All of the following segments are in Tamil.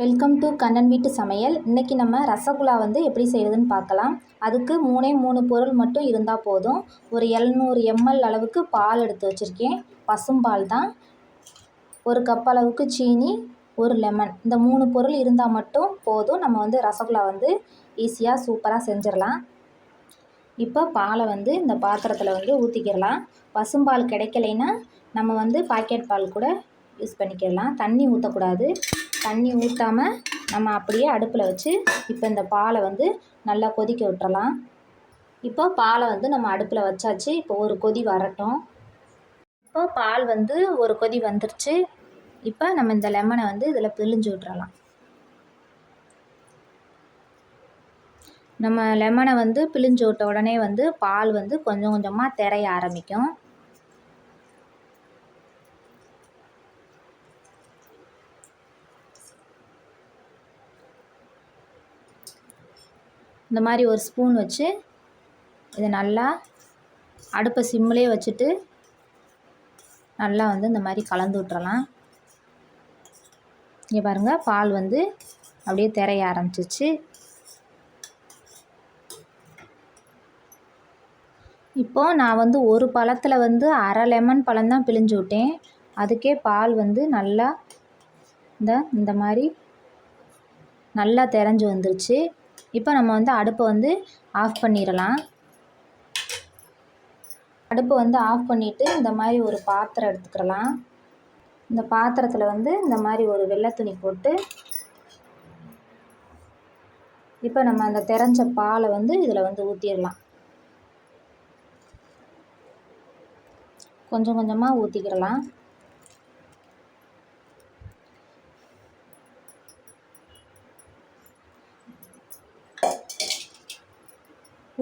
வெல்கம் டு கண்ணன் வீட்டு சமையல் இன்றைக்கி நம்ம ரசகுல்லா வந்து எப்படி செய்கிறதுன்னு பார்க்கலாம். அதுக்கு மூணே மூணு பொருள் மட்டும் இருந்தால் போதும். ஒரு எழுநூறு எம்எல் அளவுக்கு பால் எடுத்து வச்சுருக்கேன். பசும்பால் தான். ஒரு கப் அளவுக்கு சீனி ஒரு லெமன் இந்த மூணு பொருள் இருந்தால் மட்டும் போதும். நம்ம வந்து ரசகுல்லா வந்து ஈஸியாக சூப்பராக செஞ்சிடலாம். இப்போ பாலை வந்து இந்த பாத்திரத்தில் வந்து ஊற்றிக்கிடலாம் பசும்பால் கிடைக்கலைன்னா நம்ம வந்து பாக்கெட் பால் கூட யூஸ் பண்ணிக்கிடலாம். தண்ணி ஊற்றக்கூடாது தண்ணி ஊற்றாமல் நம்ம அப்படியே அடுப்பில் வச்சு இப்போ இந்த பாலை வந்து நல்லா கொதிக்க விட்டுறலாம். இப்போ பாலை வந்து நம்ம அடுப்பில் வச்சாச்சு. இப்போ ஒரு கொதி வரட்டும். இப்போ பால் வந்து ஒரு கொதி வந்துருச்சு. இப்போ நம்ம இந்த லெமனை வந்து இதில் பிழிஞ்சு விட்றலாம் நம்ம லெமனை வந்து பிழிஞ்சு விட்ட உடனே வந்து பால் வந்து கொஞ்சம் கொஞ்சமாக திரைய ஆரம்பிக்கும். இந்த மாதிரி ஒரு ஸ்பூன் வச்சு இதை நல்லா அடுப்பை சிம்மிலே வச்சுட்டு நல்லா வந்து இந்த மாதிரி கலந்து விட்றலாம் இங்கே பாருங்கள் பால் வந்து அப்படியே திரைய ஆரம்பிச்சிச்சு இப்போது நான் வந்து ஒரு பழத்தில் வந்து அரை லெமன் பழம் தான் பிழிஞ்சு விட்டேன். அதுக்கே பால் வந்து நல்லா இந்த இந்த மாதிரி நல்லா திரஞ்சு வந்துருச்சு. இப்போ நம்ம வந்து அடுப்பை வந்து ஆஃப் பண்ணிடலாம். அடுப்பை வந்து ஆஃப் பண்ணிவிட்டு இந்த மாதிரி ஒரு பாத்திரம் எடுத்துக்கிடலாம். இந்த பாத்திரத்தில் வந்து இந்த மாதிரி ஒரு வெள்ளை துணி போட்டு இப்போ நம்ம அந்த திரஞ்ச பாலை வந்து இதில் வந்து ஊற்றிடலாம் கொஞ்சம் கொஞ்சமாக ஊற்றிக்கிடலாம்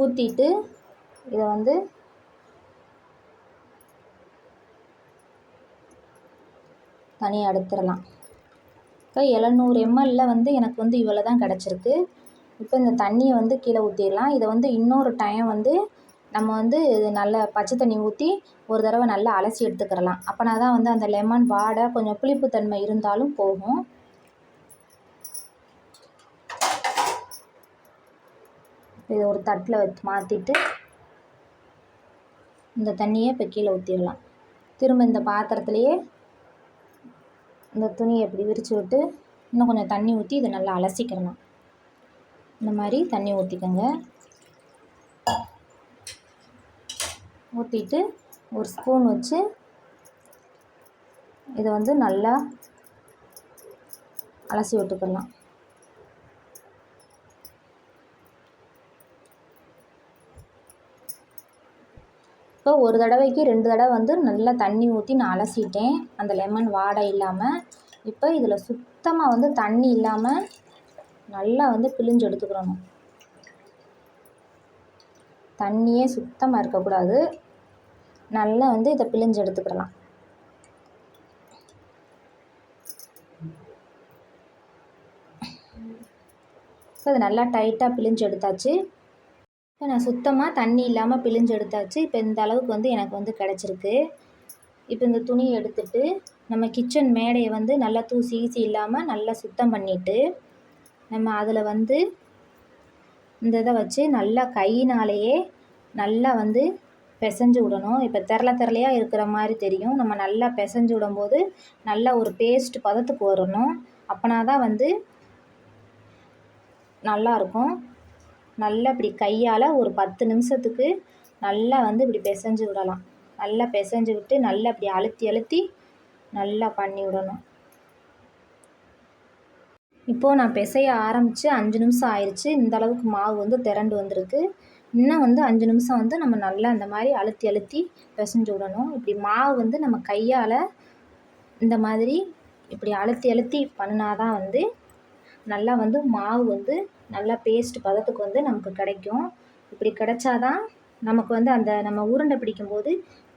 ஊற்றிட்டு இதை வந்து தனியாக எடுத்துடலாம். இப்போ எழுநூறு எம்எல்லில் வந்து எனக்கு வந்து இவ்வளோ தான் கிடச்சிருக்கு. இப்போ இந்த தண்ணியை வந்து கீழே ஊற்றிடலாம் இதை வந்து இன்னொரு டைம் வந்து நம்ம வந்து இது நல்ல பச்சை தண்ணி ஊற்றி ஒரு தடவை நல்லா அலசி எடுத்துக்கிறலாம். அப்போனா தான் வந்து அந்த லெமன் வாடை கொஞ்சம் புளிப்புத்தன்மை இருந்தாலும் போகும். இதை ஒரு தட்டில் வச்சு மாற்றிட்டு இந்த தண்ணியை இப்போ கீழே ஊற்றிடலாம். திரும்ப இந்த பாத்திரத்துலையே இந்த துணியை இப்படி விரித்து விட்டு இன்னும் கொஞ்சம் தண்ணி ஊற்றி இதை நல்லா அலசிக்கிடலாம் இந்த மாதிரி தண்ணி ஊற்றிக்கோங்க. ஊற்றிட்டு ஒரு ஸ்பூன் வச்சு இதை வந்து நல்லா அலசி விட்டுக்கலாம். இப்போ ஒரு தடவைக்கு ரெண்டு தடவை வந்து நல்லா தண்ணி ஊற்றி நான் அலசிட்டேன். அந்த லெமன் வாடை இல்லாமல் இப்போ இதில் சுத்தமாக வந்து தண்ணி இல்லாமல் நல்லா வந்து பிழிஞ்சு எடுத்துக்கிறணும் தண்ணியே சுத்தமாக இருக்கக்கூடாது. நல்லா வந்து இதை பிழிஞ்சு எடுத்துக்கிடலாம் ஸோ இது நல்லா டைட்டாக பிழிஞ்சு எடுத்தாச்சு. இப்போ நான் சுத்தமாக தண்ணி இல்லாமல் பிழிஞ்சு எடுத்தாச்சு. இப்போ இந்த அளவுக்கு வந்து எனக்கு வந்து கிடச்சிருக்கு. இப்போ இந்த துணியை எடுத்துட்டு நம்ம கிச்சன் மேடையை வந்து நல்லா தூசி ஈசி இல்லாமல் நல்லா சுத்தம் பண்ணிவிட்டு நம்ம அதில் வந்து இந்த இதை வச்சு நல்லா கையினாலேயே நல்லா வந்து பிசைஞ்சு விடணும். இப்போ திரள திரளையாக இருக்கிற மாதிரி தெரியும். நம்ம நல்லா பிசைஞ்சு விடும்போது நல்லா ஒரு பேஸ்ட் பதத்துக்கு வரணும். அப்போனா தான் வந்து நல்லாயிருக்கும் நல்லா இப்படி கையால் ஒரு பத்து நிமிஷத்துக்கு நல்லா வந்து இப்படி பிசைஞ்சு விடலாம். நல்லா பிசைஞ்சு விட்டு நல்லா இப்படி அழுத்தி அழுத்தி நல்லா பண்ணி விடணும். இப்போது நான் பிசைய ஆரம்பித்து அஞ்சு நிமிஷம் ஆயிடுச்சு இந்த அளவுக்கு மாவு வந்து திரண்டு வந்திருக்கு. இன்னும் வந்து அஞ்சு நிமிஷம் வந்து நம்ம நல்லா இந்த மாதிரி அழுத்தி அழுத்தி பிசைஞ்சு விடணும். இப்படி மாவு வந்து நம்ம கையால் இந்த மாதிரி இப்படி அழுத்தி அழுத்தி பண்ணால் தான் வந்து நல்லா வந்து மாவு வந்து நல்லா பேஸ்ட் பதத்துக்கு வந்து நமக்கு கிடைக்கும். இப்படி கிடைச்சா தான் நமக்கு வந்து அந்த நம்ம உருண்டை பிடிக்கும்போது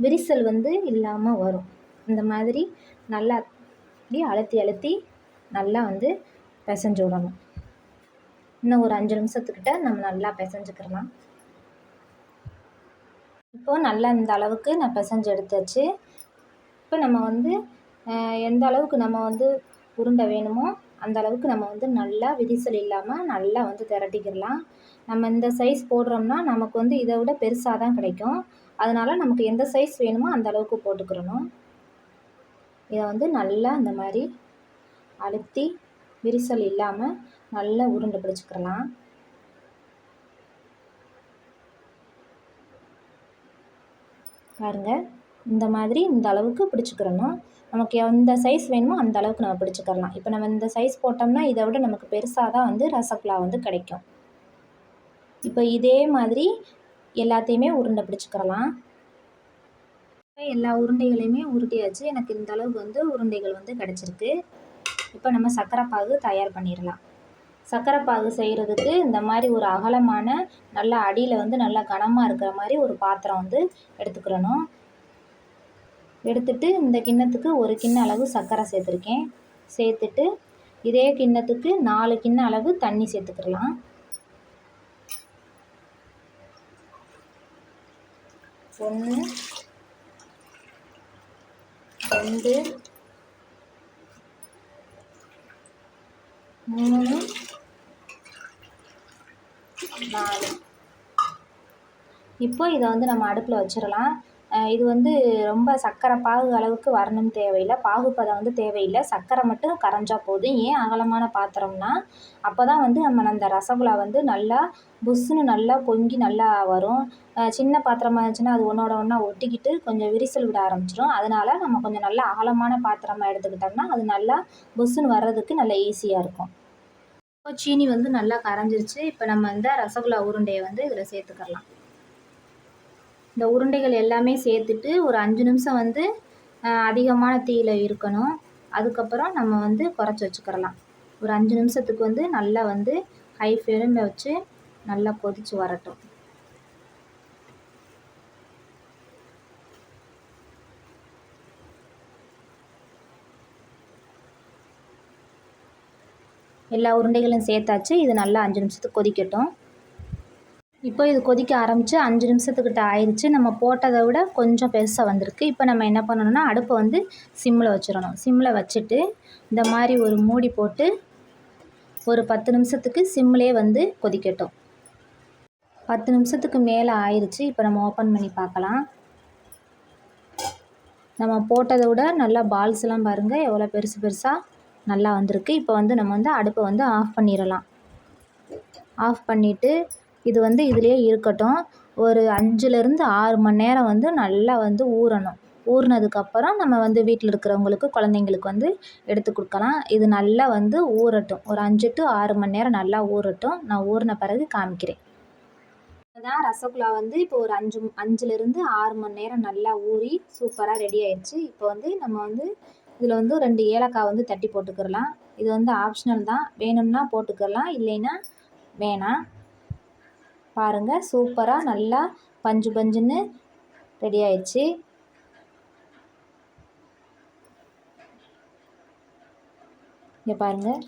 விரிசல் வந்து இல்லாமல் வரும். இந்த மாதிரி நல்லா இப்படி அழுத்தி அழுத்தி நல்லா வந்து பிசைஞ்சு விடணும். இன்னும் ஒரு அஞ்சு நிமிஷத்துக்கிட்ட நம்ம நல்லா பிசைஞ்சுக்கிறலாம் இப்போது நல்லா இந்த அளவுக்கு நான் பிசைஞ்சு எடுத்தாச்சு. இப்போ நம்ம வந்து எந்த அளவுக்கு நம்ம வந்து உருண்டை வேணுமோ அந்த அளவுக்கு நம்ம வந்து நல்லா விரிசல் இல்லாமல் நல்லா வந்து திரட்டிக்கிடலாம். நம்ம இந்த சைஸ் போடுறோம்னா நமக்கு வந்து இதை விட பெருசாக தான் கிடைக்கும். அதனால் நமக்கு எந்த சைஸ் வேணுமோ அந்த அளவுக்கு போட்டுக்கிறணும் இதை வந்து நல்லா இந்த மாதிரி அழுத்தி விரிசல் இல்லாமல் நல்லா உருண்டை பிடிச்சிக்கிறலாம் பாருங்கள் இந்த மாதிரி இந்த அளவுக்கு பிடிச்சிக்கிறணும். நமக்கு எந்த சைஸ் வேணுமோ அந்த அளவுக்கு நம்ம பிடிச்சிக்கிறலாம். இப்போ நம்ம இந்த சைஸ் போட்டோம்னா இதை விட நமக்கு பெருசாக தான் வந்து ரசகுல்லா வந்து கிடைக்கும். இப்போ இதே மாதிரி எல்லாத்தையுமே உருண்டை பிடிச்சிக்கிறலாம். எல்லா உருண்டைகளையுமே உருட்டியாச்சு. எனக்கு இந்த அளவுக்கு வந்து உருண்டைகள் வந்து கிடச்சிருக்கு. இப்போ நம்ம சர்க்கரை பாகு தயார் பண்ணிடலாம். சர்க்கரை பாகு செய்கிறதுக்கு இந்த மாதிரி ஒரு அகலமான நல்லா அடியில் வந்து நல்லா கனமாக இருக்கிற மாதிரி ஒரு பாத்திரம் வந்து எடுத்துக்கிறணும். எடுத்துட்டு இந்த கிண்ணத்துக்கு ஒரு கிண்ண அளவு சர்க்கரை சேர்த்துருக்கேன். சேர்த்துட்டு இதே கிண்ணத்துக்கு நாலு கிண்ண அளவு தண்ணி சேர்த்துக்கிடலாம் ஒன்று ரெண்டு மூணு நாலு. இப்போ இதை வந்து நம்ம அடுப்பில் வச்சிடலாம். இது வந்து ரொம்ப சர்க்கரை பாகு அளவுக்கு வரணும்னு தேவையில்லை. பாகுப்பதம் வந்து தேவையில்லை. சர்க்கரை மட்டும் கரைஞ்சா போதும். ஏன் அகலமான பாத்திரம்னா அப்போ தான் வந்து நம்ம அந்த ரசகுல்லா வந்து நல்லா புஸ்ஸுன்னு நல்லா பொங்கி நல்லா வரும். சின்ன பாத்திரமா இருந்துச்சுன்னா அது ஒன்றோட ஒன்றா ஒட்டிக்கிட்டு கொஞ்சம் விரிசல் விட ஆரம்பிச்சிடும் அதனால் நம்ம கொஞ்சம் நல்லா அகலமான பாத்திரமாக எடுத்துக்கிட்டோம்னா அது நல்லா புஸ்ஸுன்னு வர்றதுக்கு நல்லா ஈஸியாக இருக்கும். இப்போ சீனி வந்து நல்லா கரைஞ்சிருச்சு. இப்போ நம்ம இந்த ரசகுல்லா உருண்டையை வந்து இதில் சேர்த்துக்கலாம் இந்த உருண்டைகள் எல்லாமே சேர்த்துட்டு ஒரு அஞ்சு நிமிஷம் வந்து அதிகமான தீயில் இருக்கணும். அதுக்கப்புறம் நம்ம வந்து குறைச்சி வச்சுக்கிறலாம். ஒரு அஞ்சு நிமிஷத்துக்கு வந்து நல்லா வந்து ஹை ஃப்ளேமில் வச்சு நல்லா கொதித்து வரட்டும். எல்லா உருண்டைகளும் சேர்த்தாச்சு. இது நல்லா அஞ்சு நிமிஷத்துக்கு கொதிக்கட்டும். இப்போ இது கொதிக்க ஆரம்பித்து அஞ்சு நிமிஷத்துக்கிட்ட ஆயிடுச்சு நம்ம போட்டதை விட கொஞ்சம் பெருசாக வந்திருக்கு. இப்போ நம்ம என்ன பண்ணணும்னா அடுப்பை வந்து சிம்மில் வச்சிடணும். சிம்மில் வச்சுட்டு இந்த மாதிரி ஒரு மூடி போட்டு ஒரு பத்து நிமிஷத்துக்கு சிம்மிலே வந்து கொதிக்கட்டும். பத்து நிமிஷத்துக்கு மேலே ஆயிடுச்சு இப்போ நம்ம ஓப்பன் பண்ணி பார்க்கலாம். நம்ம போட்டதை விட நல்லா பால்ஸ்லாம் பாருங்கள் எவ்வளோ பெருசு பெருசாக நல்லா வந்திருக்கு. இப்போ வந்து நம்ம வந்து அடுப்பை வந்து ஆஃப் பண்ணிடலாம். ஆஃப் பண்ணிவிட்டு இது வந்து இதுலேயே இருக்கட்டும். ஒரு அஞ்சுலேருந்து ஆறு மணி நேரம் வந்து நல்லா வந்து ஊறணும். ஊறினதுக்கப்புறம் நம்ம வந்து வீட்டில் இருக்கிறவங்களுக்கு குழந்தைங்களுக்கு வந்து எடுத்து கொடுக்கலாம். இது நல்லா வந்து ஊறட்டும். ஒரு அஞ்சு டு ஆறு மணி நேரம் நல்லா ஊறட்டும். நான் ஊறின பிறகு காமிக்கிறேன். தான் ரசகுல்லா வந்து இப்போ ஒரு அஞ்சு அஞ்சுலேருந்து ஆறு மணி நேரம் நல்லா ஊறி சூப்பராக ரெடி ஆயிடுச்சு. இப்போ வந்து நம்ம வந்து இதில் வந்து ரெண்டு ஏலக்காய் வந்து தட்டி போட்டுக்கிறலாம். இது வந்து ஆப்ஷனல் தான். வேணும்னா போட்டுக்கலாம். இல்லைன்னா வேணாம். பாருங்கள் சூப்பராக நல்லா பஞ்சு பஞ்சுன்னு ரெடி ஆயிடுச்சு. இங்கே பாருங்கள்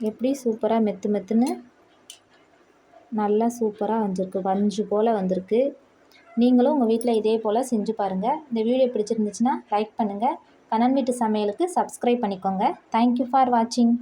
எப்படி சூப்பராக மெத்து மெத்துன்னு நல்லா சூப்பராக வந்திருக்கு. பஞ்சு போல் வந்திருக்கு. நீங்களும் உங்கள் வீட்டில் இதே போல் செஞ்சு பாருங்கள் இந்த வீடியோ பிடிச்சிருந்துச்சுன்னா லைக் பண்ணுங்கள் கண்ணன் வீட்டு சமையலுக்கு சப்ஸ்கிரைப் பண்ணிக்கோங்க. தேங்க்யூ ஃபார் வாட்சிங்